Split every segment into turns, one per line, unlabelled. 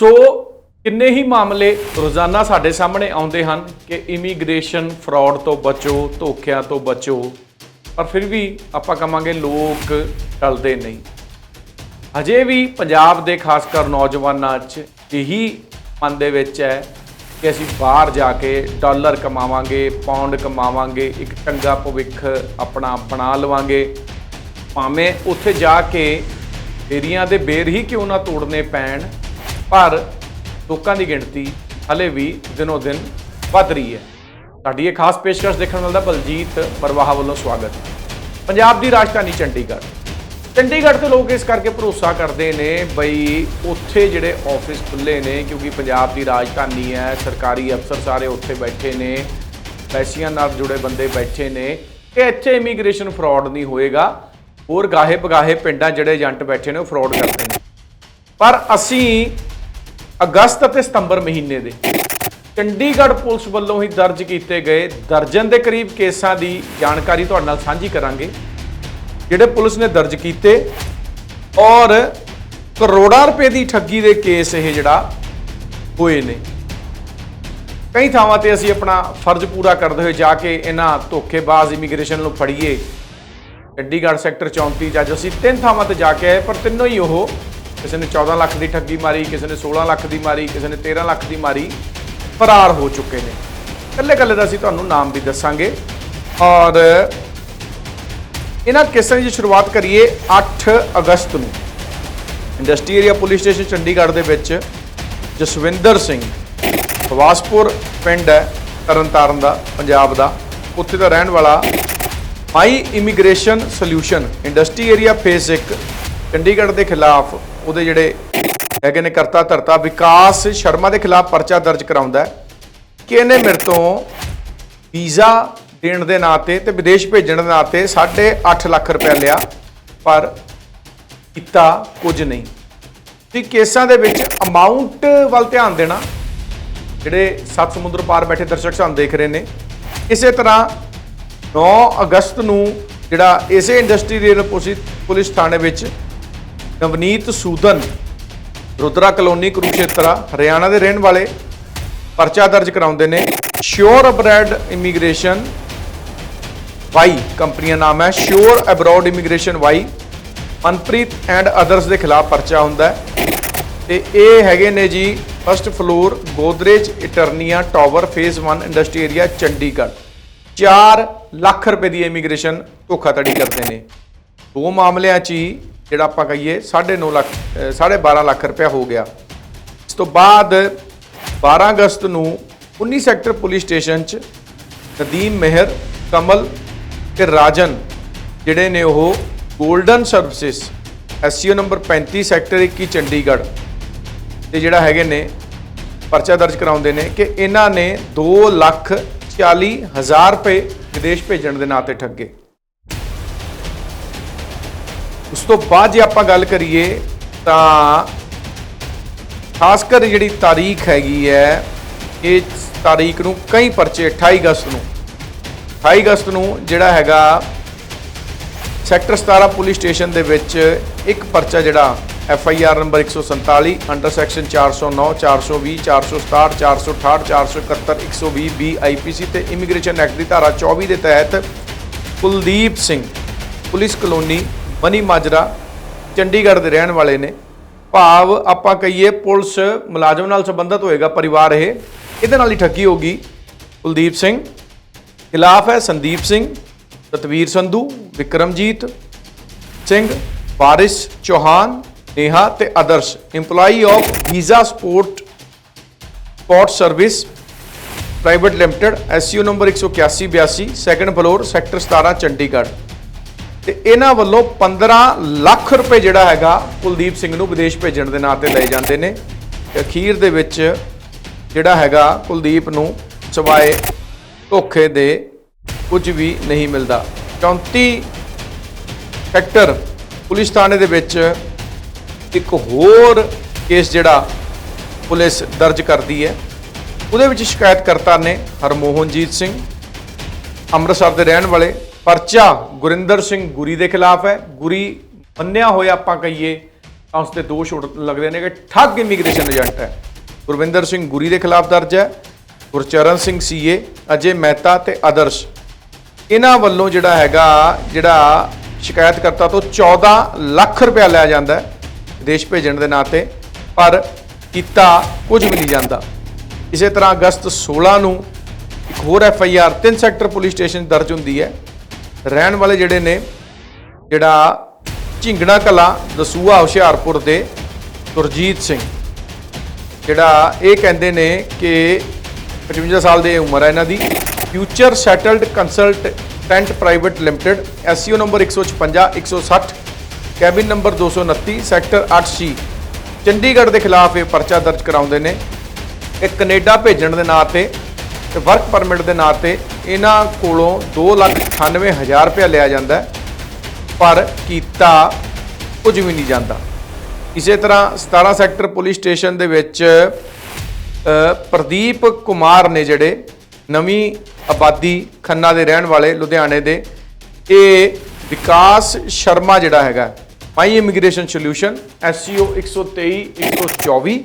ਸੋ ਕਿੰਨੇ ਹੀ ਮਾਮਲੇ ਰੋਜ਼ਾਨਾ ਸਾਡੇ ਸਾਹਮਣੇ ਆਉਂਦੇ ਹਨ ਕਿ ਇਮੀਗ੍ਰੇਸ਼ਨ ਫਰਾਡ ਤੋਂ ਬਚੋ, ਧੋਖਿਆਂ ਤੋਂ ਬਚੋ, ਪਰ ਫਿਰ ਵੀ ਆਪਾਂ ਕਹਾਂਗੇ ਲੋਕ ਟਲਦੇ ਨਹੀਂ। ਅਜੇ ਵੀ ਪੰਜਾਬ ਦੇ ਖਾਸ ਕਰ ਨੌਜਵਾਨਾਂ 'ਚ ਇਹੀ ਮਨ ਦੇ ਵਿੱਚ ਹੈ ਕਿ ਅਸੀਂ ਬਾਹਰ ਜਾ ਕੇ ਡਾਲਰ ਕਮਾਵਾਂਗੇ, ਪੌਂਡ ਕਮਾਵਾਂਗੇ, ਇੱਕ ਚੰਗਾ ਭਵਿੱਖ ਆਪਣਾ ਬਣਾ ਲਵਾਂਗੇ। ਭਾਵੇਂ ਉੱਥੇ ਜਾ ਕੇ ਏਰੀਆਂ ਦੇ ਬੇਰ ਹੀ ਕਿਉਂ ਨਾ ਤੋੜਨੇ ਪੈਣ ਪਰ ਲੋਕਾਂ ਦੀ ਗਿਣਤੀ ਹਲੇ ਵੀ ਦਿਨੋ ਦਿਨ ਵੱਧ ਰਹੀ ਹੈ। ਸਾਡੀ ਇਹ ਖਾਸ ਪੇਸ਼ਕਸ਼ ਦੇਖਣ ਵਾਲਾ ਬਲਜੀਤ ਪਰਵਾਹ ਵੱਲੋਂ ਸਵਾਗਤ। ਪੰਜਾਬ ਦੀ ਰਾਜਧਾਨੀ ਚੰਡੀਗੜ੍ਹ। ਚੰਡੀਗੜ੍ਹ ਤੋਂ ਲੋਕ ਇਸ ਕਰਕੇ ਭਰੋਸਾ ਕਰਦੇ ਨੇ ਬਈ ਉੱਥੇ ਜਿਹੜੇ ਆਫਿਸ ਖੁੱਲੇ ਨੇ, ਕਿਉਂਕਿ ਪੰਜਾਬ ਦੀ ਰਾਜਧਾਨੀ ਹੈ, ਸਰਕਾਰੀ ਅਫਸਰ ਸਾਰੇ ਉੱਥੇ ਬੈਠੇ ਨੇ, ਪੈਸਿਆਂ ਨਾਲ ਜੁੜੇ ਬੰਦੇ ਬੈਠੇ ਨੇ। ਕਿ ਇੱਥੇ ਇਮੀਗ੍ਰੇਸ਼ਨ ਫਰਾਡ ਨਹੀਂ ਹੋਏਗਾ। ਹੋਰ ਗਾਹੇ ਪਗਾਹੇ ਪਿੰਡਾਂ ਜਿਹੜੇ ਏਜੰਟ ਬੈਠੇ ਨੇ, ਉਹ ਫਰਾਡ ਕਰਦੇ ਨੇ। ਪਰ ਅਸੀਂ ਅਗਸਤ ਅਤੇ ਸਤੰਬਰ ਮਹੀਨੇ ਦੇ। ਚੰਡੀਗੜ੍ਹ ਪੁਲਿਸ ਵੱਲੋਂ ਹੀ ਦਰਜ ਕੀਤੇ ਗਏ ਦਰਜਨ ਦੇ ਕਰੀਬ ਕੇਸਾਂ ਦੀ ਜਾਣਕਾਰੀ ਤੁਹਾਡੇ ਨਾਲ ਸਾਂਝੀ ਕਰਾਂਗੇ, ਜਿਹੜੇ ਪੁਲਿਸ ਨੇ ਦਰਜ ਕੀਤੇ ਔਰ ਕਰੋੜਾਂ ਰੁਪਏ ਦੀ ਠੱਗੀ ਦੇ ਕੇਸ ਇਹ ਜਿਹੜਾ ਹੋਏ ਨੇ। ਕਈ ਥਾਵਾਂ ਤੇ ਅਸੀਂ ਆਪਣਾ ਫਰਜ਼ ਪੂਰਾ ਕਰਦੇ ਹੋਏ ਜਾ ਕੇ ਇਹਨਾਂ ਧੋਖੇਬਾਜ਼ ਇਮੀਗ੍ਰੇਸ਼ਨ ਨੂੰ ਫੜੀਏ। ਚੰਡੀਗੜ੍ਹ ਸੈਕਟਰ 34 ਚ ਅੱਜ ਅਸੀਂ ਤਿੰਨ ਥਾਵਾਂ ਤੇ ਜਾ ਕੇ ਆਏ, ਪਰ ਤਿੰਨੋਂ ਹੀ ਉਹ ਕਿਸੇ ਨੇ 14 ਲੱਖ ਦੀ ਠੱਗੀ ਮਾਰੀ, ਕਿਸੇ ਨੇ 16 ਲੱਖ ਦੀ ਮਾਰੀ, ਕਿਸੇ ਨੇ 13 ਲੱਖ ਦੀ ਮਾਰੀ, ਫਰਾਰ ਹੋ ਚੁੱਕੇ ਨੇ। ਕੱਲੇ ਕੱਲੇ ਦਾ ਅਸੀਂ ਤੁਹਾਨੂੰ ਨਾਮ ਵੀ ਦੱਸਾਂਗੇ। ਔਰ ਇਹਨਾਂ ਕੇਸਾਂ ਦੀ ਸ਼ੁਰੂਆਤ ਕਰੀਏ 8 ਅਗਸਤ ਨੂੰ। Industry area police station Chandigarh ਦੇ ਵਿੱਚ ਜਸਵਿੰਦਰ ਸਿੰਘ ਖਵਾਸਪੁਰ ਪਿੰਡ ਹੈ, ਤਰਨਤਾਰਨ ਦਾ, ਪੰਜਾਬ ਦਾ। ਉੱਥੇ ਦਾ ਰਹਿਣ ਵਾਲਾ my immigration solution industry area phase 1 Chandigarh ਦੇ ਖਿਲਾਫ ਉਹਦੇ ਜਿਹੜੇ ਹੈਗੇ ਨੇ ਕਰਤਾ ਧਰਤਾ ਵਿਕਾਸ ਸ਼ਰਮਾ ਦੇ ਖਿਲਾਫ ਪਰਚਾ ਦਰਜ ਕਰਾਉਂਦਾ ਹੈ ਕਿ ਇਹਨੇ ਮੇਰੇ ਤੋਂ ਵੀਜ਼ਾ ਦੇਣ ਦੇ ਨਾਂ ਤੇ ਤੇ ਵਿਦੇਸ਼ ਭੇਜਣ ਦੇ ਨਾਂ ਤੇ 8.5 ਲੱਖ ਰੁਪਏ ਲਿਆ, ਪਰ ਕੀਤਾ ਕੁਝ ਨਹੀਂ। ਤੇ ਕੇਸਾਂ ਦੇ ਵਿੱਚ ਅਮਾਉਂਟ ਵੱਲ ਧਿਆਨ ਦੇਣਾ, ਜਿਹੜੇ ਸੱਤ ਸਮੁੰਦਰ ਪਾਰ ਬੈਠੇ ਦਰਸ਼ਕ ਸਾਨੂੰ ਦੇਖ ਰਹੇ ਨੇ, ਇਸੇ ਤਰ੍ਹਾਂ 9 ਅਗਸਤ ਨੂੰ ਜਿਹੜਾ ਇਸੇ ਇੰਡਸਟਰੀ ਇੰਡਸਟਰੀਅਲ ਪੁਲਿਸ ਥਾਣੇ ਵਿੱਚ ਨਵਨੀਤ ਸੂਦਨ, ਰੁਦਰਾ ਕਲੋਨੀ ਕੁਰੂਕਸ਼ੇਤਰਾ, ਹਰਿਆਣਾ ਦੇ ਰਹਿਣ ਵਾਲੇ, ਪਰਚਾ ਦਰਜ ਕਰਾਉਂਦੇ ਨੇ। Shore Abroad Immigration Y company ਦਾ ਨਾਮ ਹੈ। ਸ਼ੋਰ abroad immigration Y Manpreet and others ਦੇ ਖਿਲਾਫ ਪਰਚਾ ਹੁੰਦਾ ਹੈ। ਤੇ ਇਹ ਹੈਗੇ ਨੇ ਜੀ first floor Godrej Eternia tower phase 1 industry area Chandigarh. 4 lakh ਰੁਪਏ ਦੀ ਇਮੀਗ੍ਰੇਸ਼ਨ ਧੋਖਾਧੜੀ ਕਰਦੇ ਨੇ। ਦੋ ਮਾਮਲਿਆਂ 'ਚ ਹੀ ਜਿਹੜਾ ਆਪਾਂ ਕਹੀਏ 9.5 ਲੱਖ ਅਹ, ਸਾਢੇ 12 ਲੱਖ ਰੁਪਇਆ ਹੋ ਗਿਆ। ਇਸ ਤੋਂ ਬਾਅਦ 12 ਅਗਸਤ ਨੂੰ 19 ਸੈਕਟਰ ਪੁਲਿਸ ਸਟੇਸ਼ਨ 'ਚ ਨਦੀਮ ਮਹਿਰ ਕਮਲ ਤੇ ਰਾਜਨ ਜਿਹੜੇ ਨੇ ਉਹ golden services SCO number 35 sector 21 Chandigarh ਤੇ ਜਿਹੜਾ ਹੈਗੇ ਨੇ ਪਰਚਾ ਦਰਜ ਕਰਾਉਂਦੇ ਨੇ ਕਿ ਇਹਨਾਂ ਨੇ 2 ਲੱਖ 40 ਹਜ਼ਾਰ ਰੁਪਏ ਵਿਦੇਸ਼ ਭੇਜਣ ਦੇ ਨਾਂ ਤੇ ਠੱਗੇ। ਤੋਂ ਬਾਅਦ ਜੇ ਆਪਾਂ ਗੱਲ ਕਰੀਏ ਤਾਂ ਖਾਸ ਕਰ ਜਿਹੜੀ ਤਾਰੀਖ ਹੈਗੀ ਹੈ, ਇਹ ਤਾਰੀਖ ਨੂੰ ਕਈ ਪਰਚੇ 28 ਅਗਸਤ ਨੂੰ। 28 ਅਗਸਤ ਨੂੰ ਜਿਹੜਾ ਹੈਗਾ, ਸੈਕਟਰ 17 ਪੁਲਿਸ ਸਟੇਸ਼ਨ ਦੇ ਵਿੱਚ ਇੱਕ ਪਰਚਾ ਜਿਹੜਾ, F I R number 147 under section 409 420 467 468 471 120 B IPC ਤੇ ਇਮੀਗ੍ਰੇਸ਼ਨ ਐਕਟ ਦੀ ਧਾਰਾ 24 ਦੇ ਤਹਿਤ ਕੁਲਦੀਪ ਸਿੰਘ, ਪੁਲਿਸ ਕਲੋਨੀ ਮਨੀ ਮਾਜਰਾ ਚੰਡੀਗੜ੍ਹ ਦੇ ਰਹਿਣ ਵਾਲੇ ਨੇ। ਭਾਵ ਆਪਾਂ ਕਹੀਏ ਪੁਲਿਸ ਮੁਲਾਜ਼ਮ ਨਾਲ ਸੰਬੰਧਿਤ ਹੋਏਗਾ ਪਰਿਵਾਰ ਇਹ। ਇਹਦੇ ਨਾਲ ਹੀ ਠੱਗੀ ਹੋਗੀ ਕੁਲਦੀਪ ਸਿੰਘ। ਖਿਲਾਫ ਹੈ ਸੰਦੀਪ ਸਿੰਘ, ਤਤਵੀਰ ਸੰਧੂ, ਵਿਕਰਮਜੀਤ ਸਿੰਘ, ਵਾਰਿਸ ਚੌਹਾਨ, ਨੇਹਾ ਤੇ Adarsh. EMPLOYEE of visa support support service private limited SU number 18182 second floor sector 17 Chandigarh. ਤੇ ਇਹਨਾਂ ਵੱਲੋਂ 15 ਲੱਖ ਰੁਪਏ ਜਿਹੜਾ ਹੈਗਾ ਕੁਲਦੀਪ ਸਿੰਘ ਨੂੰ ਵਿਦੇਸ਼ ਭੇਜਣ ਦੇ ਨਾਂ ਤੇ ਲਏ ਜਾਂਦੇ ਨੇ। ਤੇ ਅਖੀਰ ਦੇ ਵਿੱਚ ਜਿਹੜਾ ਹੈਗਾ ਕੁਲਦੀਪ ਨੂੰ ਸਵਾਏ ਧੋਖੇ ਦੇ ਕੁਝ ਵੀ ਨਹੀਂ ਮਿਲਦਾ। 34 ਹੈਕਟਰ ਪੁਲਿਸ ਥਾਣੇ ਦੇ ਵਿੱਚ ਇੱਕ ਹੋਰ ਕੇਸ ਜਿਹੜਾ ਪੁਲਿਸ ਦਰਜ ਕਰਦੀ ਹੈ। ਉਹਦੇ ਵਿੱਚ ਸ਼ਿਕਾਇਤਕਰਤਾ ਨੇ ਹਰਮੋਹਨਜੀਤ ਸਿੰਘ, ਅੰਮ੍ਰਿਤਸਰ ਦੇ ਰਹਿਣ ਵਾਲੇ ਪਰਚਾ ਗੁਰਿੰਦਰ ਸਿੰਘ ਗੁਰੀ ਦੇ ਖਿਲਾਫ ਹੈ। ਗੁਰੀ ਮੰਨਿਆ ਹੋਇਆ ਆਪਾਂ ਕਹੀਏ ਤਾਂ ਉਸ ਤੇ ਦੋਸ਼ ਉੱਡ- ਲੱਗਦੇ ਨੇ ਕਿ ਠੱਗ ਇਮੀਗ੍ਰੇਸ਼ਨ ਏਜੰਟ ਹੈ। ਗੁਰਵਿੰਦਰ ਸਿੰਘ ਗੁਰੀ ਦੇ ਖਿਲਾਫ ਦਰਜ ਹੈ। ਗੁਰਚਰਨ ਸਿੰਘ ਸੀਏ, ਅਜੇ ਮਹਿਤਾ ਤੇ ਆਦਰਸ਼। ਇਹਨਾਂ ਵੱਲੋਂ ਜਿਹੜਾ ਹੈਗਾ, ਜਿਹੜਾ ਸ਼ਿਕਾਇਤਕਰਤਾ ਤੋਂ 14 ਲੱਖ ਰੁਪਇਆ ਲਿਆ ਜਾਂਦਾ ਹੈ ਵਿਦੇਸ਼ ਭੇਜਣ ਦੇ ਨਾਂ ਤੇ, ਪਰ ਕੀਤਾ ਕੁਝ ਵੀ ਨਹੀਂ ਜਾਂਦਾ। ਇਸੇ ਤਰ੍ਹਾਂ ਅਗਸਤ 16 ਨੂੰ ਇੱਕ ਹੋਰ F I R 3 sector police station 'ਚ ਦਰਜ ਹੁੰਦੀ ਹੈ। ਰਹਿਣ ਵਾਲੇ ਜਿਹੜੇ ਨੇ, ਜਿਹੜਾ ਝਿੰਗਣਾ ਕਲਾ ਦਸੂਆ ਹੁਸ਼ਿਆਰਪੁਰ ਦੇ ਤੁਰਜੀਤ ਸਿੰਘ, ਜਿਹੜਾ ਇਹ ਕਹਿੰਦੇ ਨੇ ਕਿ 55 ਸਾਲ ਦੀ ਉਮਰ ਹੈ ਇਹਨਾਂ ਦੀ future settled consultant private limited SCO number 156 160 cabin number 229 sector 8C Chandigarh ਦੇ ਖਿਲਾਫ ਇਹ ਪਰਚਾ ਦਰਜ ਕਰਾਉਂਦੇ ਨੇ, ਇਹ ਕੈਨੇਡਾ ਭੇਜਣ ਦੇ ਨਾਂ ਤੇ ਤੇ ਵਰਕ ਪਰਮਿਟ ਦੇ ਨਾਂ ਤੇ ਇਹਨਾਂ ਕੋਲੋਂ 298000 ਰੁਪਏ ਲਿਆ ਜਾਂਦਾ ਪਰ ਕੀਤਾ ਕੁਝ ਵੀ ਨਹੀਂ ਜਾਂਦਾ। ਇਸੇ ਤਰ੍ਹਾਂ 17 ਸੈਕਟਰ ਪੁਲਿਸ ਸਟੇਸ਼ਨ ਦੇ ਵਿੱਚ ਪ੍ਰਦੀਪ ਕੁਮਾਰ ਨੇ ਜਿਹੜੇ ਨਵੀਂ ਆਬਾਦੀ ਖੰਨਾ ਦੇ ਰਹਿਣ ਵਾਲੇ ਲੁਧਿਆਣੇ ਦੇ, ਇਹ ਵਿਕਾਸ ਸ਼ਰਮਾ ਜਿਹੜਾ ਹੈਗਾ, my immigration solution SCO 123 124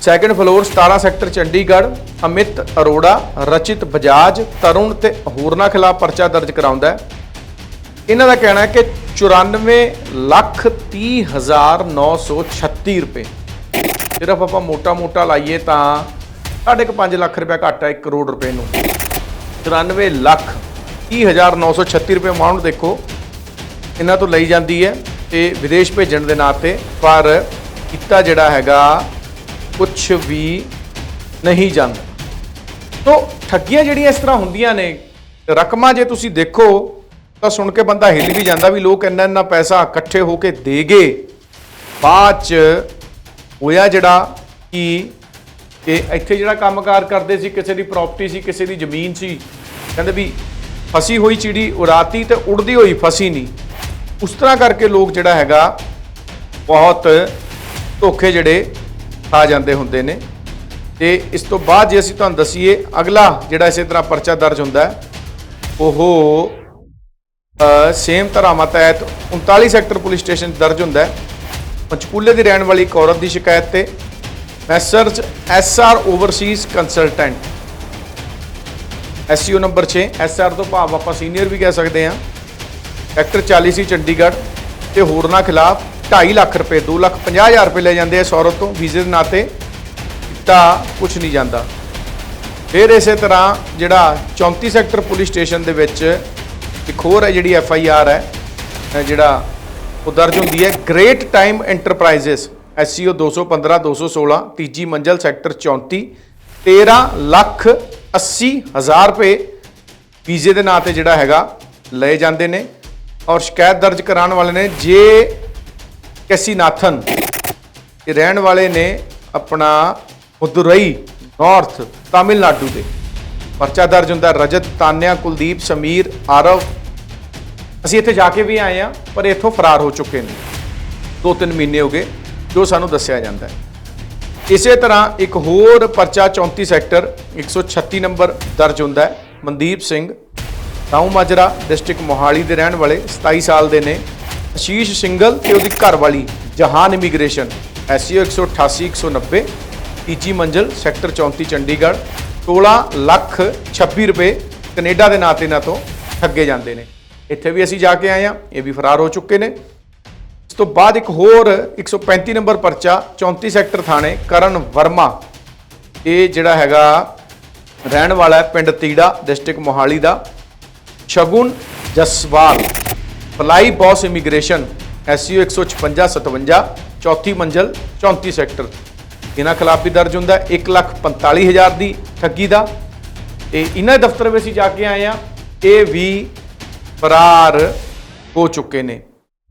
second floor 17 sector, Chandigarh, Amit Arora, Rachit Bajaj, Tarun ਤੇ ਹੋਰਨਾਂ ਖਿਲਾਫ ਪਰਚਾ ਦਰਜ ਕਰਾਉਂਦਾ ਹੈ। ਇਹਨਾਂ ਦਾ ਕਹਿਣਾ ਹੈ ਕਿ 94 ਲੱਖ 30 ਹਜ਼ਾਰ 936 ਰੁਪਏ। ਸਿਰਫ ਆਪਾਂ ਮੋਟਾ-ਮੋਟਾ ਲਾਈਏ ਤਾਂ ਸਾਢੇ ਕੁ 5 ਲੱਖ ਰੁਪਏ ਘੱਟ ਹੈ 1 ਕਰੋੜ ਰੁਪਏ ਨੂੰ। 94 ਲੱਖ 30 ਹਜ਼ਾਰ 936 ਰੁਪਏ ਅਮਾਉਂਟ ਦੇਖੋ, ਇਹਨਾਂ ਤੋਂ ਲਈ ਜਾਂਦੀ ਹੈ ਤੇ ਵਿਦੇਸ਼ ਭੇਜਣ ਦੇ ਨਾਂ ਤੇ, ਪਰ ਕੀਤਾ ਜਿਹੜਾ ਹੈਗਾ ਕੁਝ ਵੀ ਨਹੀਂ ਜਾਂਦਾ। ਤੋ ਠੱਗੀਆਂ ਜਿਹੜੀਆਂ ਇਸ ਤਰ੍ਹਾਂ ਹੁੰਦੀਆਂ ਨੇ, ਰਕਮਾਂ ਜੇ ਤੁਸੀਂ ਦੇਖੋ, ਤਾਂ ਸੁਣ ਕੇ ਬੰਦਾ ਹਿੱਲ ਵੀ ਜਾਂਦਾ ਵੀ ਲੋਕ ਇੰਨਾ ਇੰਨਾ ਪੈਸਾ ਇਕੱਠੇ ਹੋ ਕੇ ਦੇਗੇ ਬਾਅਦ ਚ ਹੋਇਆ ਜਿਹੜਾ ਕਿ ਕਿ ਇੱਥੇ ਜਿਹੜਾ ਕੰਮਕਾਰ ਕਰਦੇ ਸੀ, ਕਿਸੇ ਦੀ ਪ੍ਰਾਪਰਟੀ ਸੀ, ਕਿਸੇ ਦੀ ਜ਼ਮੀਨ ਸੀ, ਕਹਿੰਦੇ ਵੀ ਫਸੀ ਹੋਈ ਚਿੜੀ ਉਡਾਤੀ ਤੇ ਉੜਦੀ ਹੋਈ ਫਸੀ ਨਹੀਂ। ਉਸ ਤਰ੍ਹਾਂ ਕਰਕੇ ਲੋਕ ਜਿਹੜਾ ਹੈਗਾ, ਬਹੁਤ ਧੋਖੇ ਜਿਹੜੇ ਆ ਜਾਂਦੇ ਹੁੰਦੇ ਨੇ। ਤੇ ਇਸ ਤੋਂ ਬਾਅਦ ਜੇ ਅਸੀਂ ਤੁਹਾਨੂੰ ਦਸੀਏ, ਅਗਲਾ ਜਿਹੜਾ ਇਸੇ ਤਰ੍ਹਾਂ ਪਰਚਾ ਦਰਜ ਹੁੰਦਾ ਉਹ ਸੇਮ ਧਾਰਾਵਾਂ ਤਹਿਤ 39 ਸੈਕਟਰ ਪੁਲਿਸ ਸਟੇਸ਼ਨ 'ਚ ਦਰਜ ਹੁੰਦਾ ਪੰਚਕੂਲੇ ਦੀ ਰਹਿਣ ਵਾਲੀ ਇੱਕ ਔਰਤ ਦੀ ਸ਼ਿਕਾਇਤ ਤੇ Messrs SR overseas consultant SU number 6 SR ਤੋਂ ਭਾਵ ਆਪਾਂ ਸੀਨੀਅਰ ਵੀ ਕਹਿ ਸਕਦੇ ਹਾਂ। ਸੈਕਟਰ 40 ਸੀ ਚੰਡੀਗੜ੍ਹ, ਤੇ ਹੋਰਨਾਂ ਖਿਲਾਫ 2.5 ਲੱਖ ਰੁਪਏ 2 ਲੱਖ 50 ਹਜ਼ਾਰ ਰੁਪਏ ਲੈ ਜਾਂਦੇ ਆ ਇਸ ਤੋਂ, ਵੀਜ਼ੇ ਦੇ ਨਾਤੇ, ਤਾਂ ਕੁਝ ਨਹੀਂ ਜਾਂਦਾ। ਫਿਰ ਇਸੇ ਤਰ੍ਹਾਂ ਜਿਹੜਾ 34 ਸੈਕਟਰ ਪੁਲਿਸ ਸਟੇਸ਼ਨ ਦੇ ਵਿੱਚ ਇੱਕ ਹੋਰ ਹੈ ਜਿਹੜੀ ਐਫ ਆਈ ਆਰ ਹੈ ਜਿਹੜਾ ਉਹ ਦਰਜ ਹੁੰਦੀ ਹੈ ਗ੍ਰੇਟ ਟਾਈਮ ਐਂਟਰਪ੍ਰਾਈਜ਼ਸ ਐਸਸੀਓ 215 216 ਤੀਜੀ ਮੰਜ਼ਲ ਸੈਕਟਰ 34 13 ਲੱਖ 80 ਹਜ਼ਾਰ ਰੁਪਏ ਵੀਜ਼ੇ ਦੇ ਨਾਂ ਤੇ ਜਿਹੜਾ ਹੈਗਾ, ਲਏ ਜਾਂਦੇ ਨੇ। ਔਰ ਸ਼ਿਕਾਇਤ ਦਰਜ ਕਰਾਉਣ ਵਾਲੇ ਨੇ, ਜੇ ਕੈਸੀਨਾਥਨ। ਇਹ ਰਹਿਣ ਵਾਲੇ ਨੇ ਆਪਣਾ ਮਦੁਰਈ ਨਾਰਥ ਤਾਮਿਲਨਾਡੂ ਦੇ। ਪਰਚਾ ਦਰਜ ਹੁੰਦਾ ਰਜਤ, ਤਾਨਿਆ, ਕੁਲਦੀਪ, ਸਮੀਰ, ਆਰਵ। ਅਸੀਂ ਇੱਥੇ ਜਾ ਕੇ ਵੀ ਆਏ ਆ ਪਰ ਇੱਥੋਂ ਫਰਾਰ ਹੋ ਚੁੱਕੇ ਨੇ। ਦੋ ਤਿੰਨ ਮਹੀਨੇ ਹੋ ਗਏ, ਜੋ ਸਾਨੂੰ ਦੱਸਿਆ ਜਾਂਦਾ ਹੈ। ਇਸੇ ਤਰ੍ਹਾਂ ਇੱਕ ਹੋਰ ਪਰਚਾ 34 ਸੈਕਟਰ 136 ਨੰਬਰ ਦਰਜ ਹੁੰਦਾ ਹੈ। ਮਨਦੀਪ ਸਿੰਘ ਤਾਉ ਮਾਜਰਾ, ਡਿਸਟ੍ਰਿਕਟ ਮੋਹਾਲੀ ਦੇ ਰਹਿਣ ਵਾਲੇ 27 ਸਾਲ ਦੇ ਨੇ। ਅਸ਼ੀਸ਼ ਸਿੰਗਲ ਤੇ ਉਹਦੀ ਘਰਵਾਲੀ, ਜਹਾਨ ਇਮੀਗ੍ਰੇਸ਼ਨ। ਐਸਸੀਓ 188 190 ਤੀਜੀ ਮੰਜ਼ਲ, ਸੈਕਟਰ 34 ਚੰਡੀਗੜ੍ਹ। 16 ਲੱਖ 26 ਰੁਪਏ ਕੈਨੇਡਾ ਦੇ ਨਾਂ ਤੇ ਇਹਨਾਂ ਤੋਂ ਠੱਗੇ ਜਾਂਦੇ ਨੇ। ਇੱਥੇ ਵੀ ਅਸੀਂ ਜਾ ਕੇ ਆਏ ਆ ਇਹ ਵੀ ਫਰਾਰ ਹੋ ਚੁੱਕੇ ਨੇ। ਇਸ ਤੋਂ ਬਾਅਦ ਇੱਕ ਹੋਰ 135 ਨੰਬਰ ਪਰਚਾ 34 ਸੈਕਟਰ ਥਾਣੇ, ਕਰਨ ਵਰਮਾ। ਇਹ ਜਿਹੜਾ ਹੈਗਾ, ਰਹਿਣ ਵਾਲਾ ਪਿੰਡ ਤੀੜਾ, ਡਿਸਟ੍ਰਿਕਟ ਮੋਹਾਲੀ ਦਾ। Shagun Jaswal. Fly Boss Immigration, SU 156 57 ਚੌਥੀ ਮੰਜ਼ਲ 34 ਸੈਕਟਰ। ਇਹਨਾਂ ਖਿਲਾਫ ਵੀ ਦਰਜ ਹੁੰਦਾ 145000 ਦੀ ਠੱਗੀ ਦਾ। ਤੇ ਇਹਨਾਂ ਦਫ਼ਤਰ ਵਿੱਚ ਅਸੀਂ ਜਾ ਕੇ ਆਏ ਆ ਇਹ ਵੀ ਫਰਾਰ ਹੋ ਚੁੱਕੇ ਨੇ।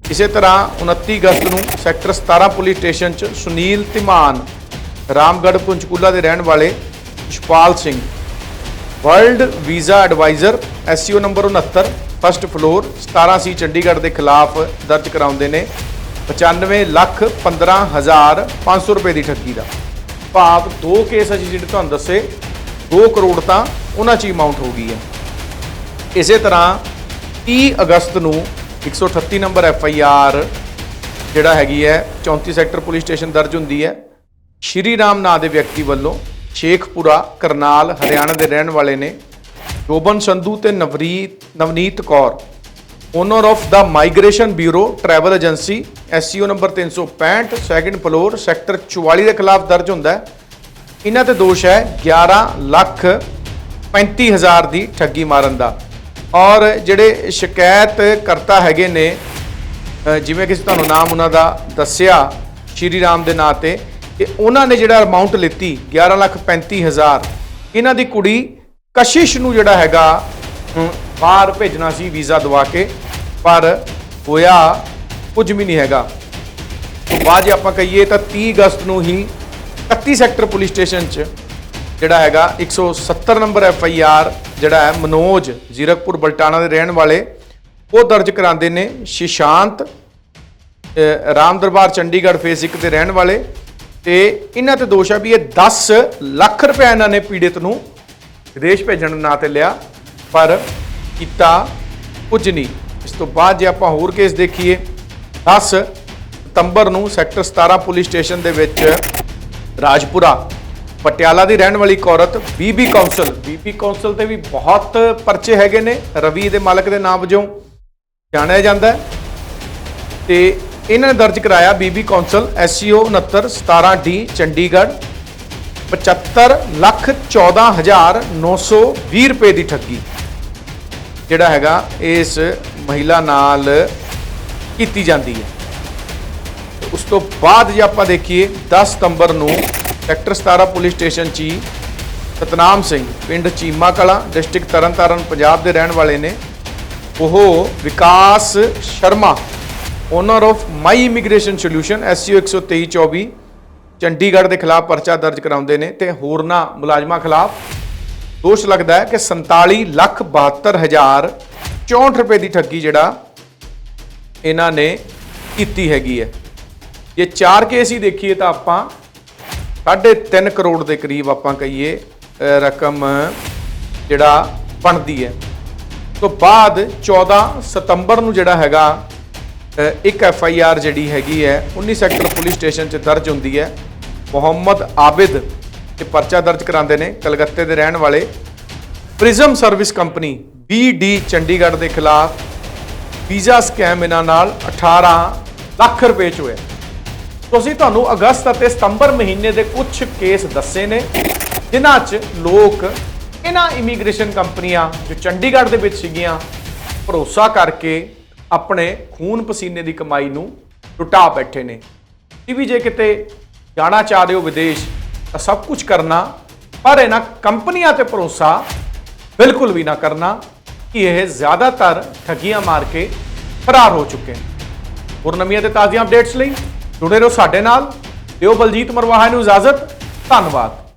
ਇਸੇ ਤਰ੍ਹਾਂ 29 ਅਗਸਤ ਨੂੰ ਸੈਕਟਰ 17 ਪੁਲਿਸ ਸਟੇਸ਼ਨ 'ਚ ਸੁਨੀਲ ਧੀਮਾਨ, ਰਾਮਗੜ੍ਹ ਪੰਚਕੂਲਾ ਦੇ ਰਹਿਣ ਵਾਲੇ ਸ਼ਪਾਲ Singh, world visa advisor SCO number 69 first floor 17 C Chandigarh ਦੇ ਖਿਲਾਫ ਦਰਜ ਕਰਾਉਂਦੇ ਨੇ। 95 ਲੱਖ 15 ਹਜ਼ਾਰ 500 ਰੁਪਏ ਦੀ ਠੱਗੀ ਦਾ। ਭਾਵ ਦੋ ਕੇਸ ਅਸੀਂ ਜਿਹੜੇ ਤੁਹਾਨੂੰ ਦੱਸੇ 2 ਕਰੋੜ ਤਾਂ ਉਹਨਾਂ 'ਚ ਹੀ ਅਮਾਉਂਟ ਹੋ ਗਈ ਹੈ। ਇਸੇ ਤਰ੍ਹਾਂ 30 ਅਗਸਤ ਨੂੰ 138 ਨੰਬਰ ਐਫ ਆਈ ਆਰ ਜਿਹੜਾ ਹੈਗੀ ਹੈ 34 ਸੈਕਟਰ ਪੁਲਿਸ ਸਟੇਸ਼ਨ ਦਰਜ ਹੁੰਦੀ ਹੈ। ਸ਼੍ਰੀ ਰਾਮ ਨਾਂ ਦੇ ਵਿਅਕਤੀ ਵੱਲੋਂ ਸ਼ੇਖਪੁਰਾ, ਕਰਨਾਲ, ਹਰਿਆਣਾ ਦੇ ਰਹਿਣ ਵਾਲੇ ਨੇ। ਜੋਬਨ ਸੰਧੂ ਤੇ Navreet, Navneet Kaur. Owner of the migration bureau travel agency SCO number 365 second floor sector 44 ਦੇ ਖਿਲਾਫ ਦਰਜ ਹੁੰਦਾ ਇਹਨਾਂ ਤੇ ਦੋਸ਼ ਹੈ 11 ਲੱਖ 35 ਹਜ਼ਾਰ ਦੀ ਠੱਗੀ ਮਾਰਨ ਦਾ। ਔਰ ਜਿਹੜੇ ਸ਼ਿਕਾਇਤ ਕਰਤਾ ਹੈਗੇ ਨੇ ਜਿਵੇਂ ਕਿ ਤੁਹਾਨੂੰ ਨਾਮ ਉਹਨਾਂ ਦਾ ਦੱਸਿਆ ਸ਼੍ਰੀ ਰਾਮ ਦੇ ਨਾਂ ਤੇ ਕਿ ਉਹਨਾਂ ਨੇ ਜਿਹੜਾ ਅਮਾਉਂਟ ਲਿੱਤੀ 11 ਲੱਖ 35 ਹਜ਼ਾਰ, ਇਹਨਾਂ ਦੀ ਕੁੜੀ ਕਸ਼ਿਸ਼ ਨੂੰ ਜਿਹੜਾ ਹੈਗਾ ਬਾਹਰ ਭੇਜਣਾ ਸੀ ਵੀਜ਼ਾ ਦਵਾ ਕੇ, ਪਰ ਹੋਇਆ ਕੁਝ ਵੀ ਨਹੀਂ ਹੈਗਾ। ਬਾਅਦ ਜੇ ਆਪਾਂ ਕਹੀਏ ਤਾਂ 30 ਅਗਸਤ ਨੂੰ ਹੀ 31 ਸੈਕਟਰ ਪੁਲਿਸ ਸਟੇਸ਼ਨ 'ਚ ਜਿਹੜਾ ਹੈਗਾ 170 ਨੰਬਰ ਐਫ ਆਈ ਆਰ ਜਿਹੜਾ ਹੈ, ਮਨੋਜ ਜ਼ੀਰਕਪੁਰ ਬਲਟਾਣਾ ਦੇ ਰਹਿਣ ਵਾਲੇ, ਉਹ ਦਰਜ ਕਰਾਉਂਦੇ ਨੇ ਸ਼ਿਸ਼ਾਂਤ ਰਾਮ ਦਰਬਾਰ ਚੰਡੀਗੜ੍ਹ ਫੇਸ 1 ਦੇ ਰਹਿਣ ਵਾਲੇ, ਤੇ ਇਹਨਾਂ ਤੇ ਦੋਸ਼ ਆ ਵੀ ਇਹ 10 ਲੱਖ ਰੁਪਏ ਇਹਨਾਂ ਨੇ ਪੀੜਿਤ ਨੂੰ ਵਿਦੇਸ਼ ਭੇਜਣ ਦੇ ਨਾਂ ਤੇ ਲਿਆ, ਪਰ ਕੀਤਾ ਕੁਝ ਨਹੀਂ। ਇਸ ਤੋਂ ਬਾਅਦ ਜੇ ਆਪਾਂ ਹੋਰ ਕੇਸ ਦੇਖੀਏ 10 ਸਤੰਬਰ ਨੂੰ ਸੈਕਟਰ 17 ਪੁਲਿਸ ਸਟੇਸ਼ਨ ਦੇ ਵਿੱਚ ਰਾਜਪੁਰਾ, ਪਟਿਆਲਾ ਦੀ ਰਹਿਣ ਵਾਲੀ ਇੱਕ ਔਰਤ ਬੀਬੀ ਕੌਂਸਲ ਬੀਬੀ ਕੌਂਸਲ ਤੇ ਵੀ ਬਹੁਤ ਪਰਚੇ ਹੈਗੇ ਨੇ, ਰਵੀ ਦੇ ਮਾਲਕ ਦੇ ਨਾਮ ਵਜੋਂ ਜਾਣਿਆ ਜਾਂਦਾ ਹੈ। ਤੇ ਇਹਨਾਂ ਨੇ ਦਰਜ ਕਰਾਇਆ BB council SCO 69 17 D, Chandigarh 75 lakh 14 ਹਜ਼ਾਰ 920 ਰੁਪਏ ਦੀ ਠੱਗੀ। ਜਿਹੜਾ ਹੈਗਾ, ਇਸ ਮਹਿਲਾ ਨਾਲ ਕੀਤੀ ਜਾਂਦੀ ਹੈ। ਉਸ ਤੋਂ ਬਾਅਦ ਜੇ ਆਪਾਂ ਦੇਖੀਏ 10 ਸਤੰਬਰ ਨੂੰ ਸੈਕਟਰ 17 ਪੁਲਿਸ ਸਟੇਸ਼ਨ 'ਚ ਹੀ ਸਤਨਾਮ ਸਿੰਘ, ਪਿੰਡ ਚੀਮਾ ਕਲਾਂ ਡਿਸਟ੍ਰਿਕਟ ਤਰਨਤਾਰਨ, ਪੰਜਾਬ ਦੇ ਰਹਿਣ ਵਾਲੇ ਨੇ। ਉਹ Vikas Sharma owner of my immigration solution SCO 12324 Chandigarh ਦੇ ਖਿਲਾਫ ਪਰਚਾ ਦਰਜ ਕਰਾਉਂਦੇ ਨੇ ਤੇ ਹੋਰਨਾਂ ਮੁਲਾਜ਼ਮਾਂ ਖਿਲਾਫ ਦੋਸ਼ ਲੱਗਦਾ ਹੈ ਕਿ 47 ਲੱਖ 72 ਹਜ਼ਾਰ 64 ਰੁਪਏ ਦੀ ਠੱਗੀ ਜਿਹੜਾ ਇਹਨਾਂ ਨੇ ਕੀਤੀ ਹੈਗੀ ਹੈ। ਜੇ ਚਾਰ ਕੇਸ ਹੀ ਦੇਖੀਏ ਤਾਂ ਆਪਾਂ 3.5 ਕਰੋੜ ਦੇ ਕਰੀਬ ਆਪਾਂ ਕਹੀਏ ਰਕਮ ਜਿਹੜਾ ਬਣਦੀ ਹੈ। ਤੋਂ ਬਾਅਦ 14 ਸਤੰਬਰ ਨੂੰ ਜਿਹੜਾ ਹੈਗਾ ਇੱਕ ਐਫ ਆਈ ਆਰ ਜਿਹੜੀ ਹੈਗੀ ਹੈ 19 ਸੈਕਟਰ ਪੁਲਿਸ ਸਟੇਸ਼ਨ 'ਚ ਦਰਜ ਹੁੰਦੀ ਹੈ। ਮੁਹੰਮਦ ਆਬਿਦ ਤੇ ਪਰਚਾ ਦਰਜ ਕਰਾਉਂਦੇ ਨੇ, ਕਲਕੱਤੇ ਦੇ ਰਹਿਣ ਵਾਲੇ prism service company B Chandigarh ਦੇ ਖਿਲਾਫ ਵੀਜ਼ਾ ਸਕੈਮ ਇਹਨਾਂ ਨਾਲ 18 ਲੱਖ ਰੁਪਏ ਚ ਹੋਇਆ। ਤੁਸੀਂ ਤੁਹਾਨੂੰ ਅਗਸਤ ਅਤੇ ਸਤੰਬਰ ਮਹੀਨੇ ਦੇ ਕੁਝ ਕੇਸ ਦੱਸੇ ਨੇ, ਜਿਨ੍ਹਾਂ 'ਚ ਲੋਕ ਇਹਨਾਂ ਇਮੀਗ੍ਰੇਸ਼ਨ ਕੰਪਨੀਆਂ ਜੋ ਚੰਡੀਗੜ੍ਹ ਦੇ ਵਿੱਚ ਸੀਗੀਆਂ, ਭਰੋਸਾ ਕਰਕੇ ਆਪਣੇ ਖੂਨ ਪਸੀਨੇ ਦੀ ਕਮਾਈ ਨੂੰ ਲੁਟਾ ਬੈਠੇ ਨੇ। ਤੁਸੀਂ ਵੀ ਜੇ ਕਿਤੇ ਜਾਣਾ ਚਾਹ ਰਹੇ ਹੋ ਵਿਦੇਸ਼, ਤਾਂ ਸਭ ਕੁਝ ਕਰਨਾ, ਪਰ ਇਹਨਾਂ ਕੰਪਨੀਆਂ ਤੇ ਭਰੋਸਾ ਬਿਲਕੁਲ ਵੀ ਨਾ ਕਰਨਾ ਕਿ ਇਹ ਜ਼ਿਆਦਾਤਰ ਠੱਗੀਆਂ ਮਾਰ ਕੇ ਫਰਾਰ ਹੋ ਚੁੱਕੇ ਨੇ। ਹੋਰ ਨਵੀਆਂ ਤੇ ਤਾਜ਼ੀਆਂ ਅਪਡੇਟਸ ਲਈ ਜੁੜੇ ਰਹੋ ਸਾਡੇ ਨਾਲ। ਦਿਓ ਬਲਜੀਤ ਮਰਵਾਹਾ ਨੂੰ ਇਜਾਜ਼ਤ। ਧੰਨਵਾਦ।